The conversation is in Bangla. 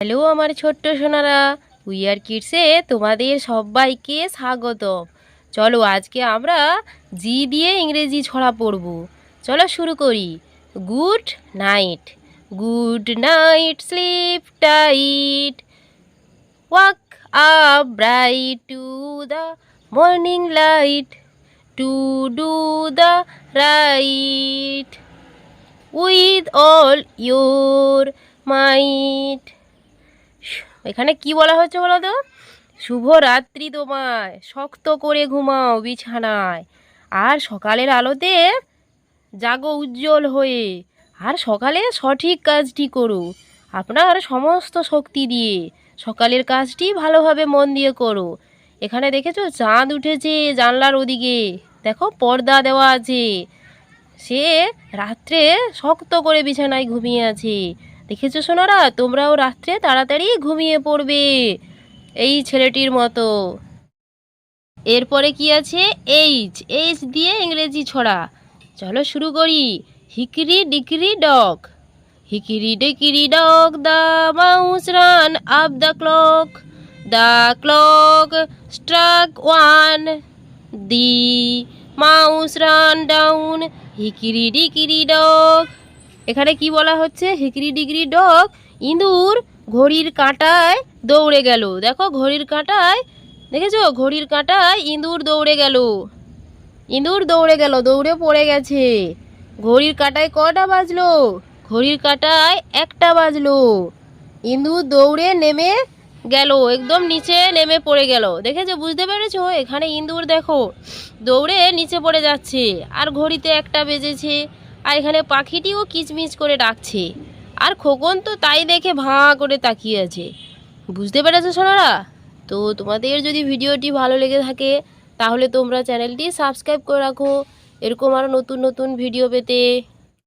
হ্যালো আমার ছোট্ট সোনারা উই আর কিডসে তোমাদের সবাইকে স্বাগত চলো আজকে আমরা জি দিয়ে ইংরেজি ছড়া পড়ব। চলো শুরু করি। Good night. Good night, sleep tight. Wake up bright to the morning light. To do the right. With all your might. এখানে কি বলা হচ্ছে বলো তো? শুভ রাত্রি তোমায়, শক্ত করে ঘুমাও বিছানায়। আর সকালের আলোতে জাগো উজ্জ্বল হয়ে, আর সকালে সঠিক কাজটি করো। আপনার সমস্ত শক্তি দিয়ে সকালের কাজটি ভালোভাবে মন দিয়ে করো। এখানে দেখেছ, চাঁদ উঠেছে জানলার ওদিকে। দেখো, পর্দা দেওয়া আছে। সে রাত্রে শক্ত করে বিছানায় ঘুমিয়ে আছে। দেখেছ সোনারা? তোমরাও রাত্রে তাড়াতাড়ি ঘুমিয়ে পড়বে। এই ছেলেটির মতো। এরপরে কি আছে? এইচ এইচ দিয়ে ইংরেজি ছড়া। চলো শুরু করি। Hickory dickory dock. Hickory dickory dock, the mouse ran up the clock. The clock struck one. The mouse ran down. Hickory dickory dock এখানে কি বলা হচ্ছে? হিকরি ডিগ্রি ডগ ইঁদুর ঘড়ির কাঁটায় দৌড়ে গেল। দেখো, ঘড়ির কাঁটায়, দেখেছ? ঘড়ির কাঁটায় ইঁদুর দৌড়ে গেল। ইঁদুর দৌড়ে গেল, দৌড়ে পড়ে গেছে। ঘড়ির কাঁটায় কটা বাজলো? ঘড়ির কাঁটায় একটা বাজলো। ইঁদুর দৌড়ে নেমে গেল, একদম নিচে নেমে পড়ে গেল। দেখেছ? বুঝতে পেরেছ? এখানে ইঁদুর দেখো, দৌড়ে নিচে পড়ে যাচ্ছে। আর ঘড়িতে একটা বেজেছে। আর এখানে পাখিটিও কিচমিচ করে ডাকছে। আর খোকন তো তাই দেখে ভাঁ করে তাকিয়ে আছে। বুঝতে পেরেছ সোনারা? তো তোমাদের যদি ভিডিওটি ভালো লেগে থাকে, তাহলে তোমরা চ্যানেলটি সাবস্ক্রাইব করে রাখো। এরকম আরও নতুন নতুন ভিডিও পেতে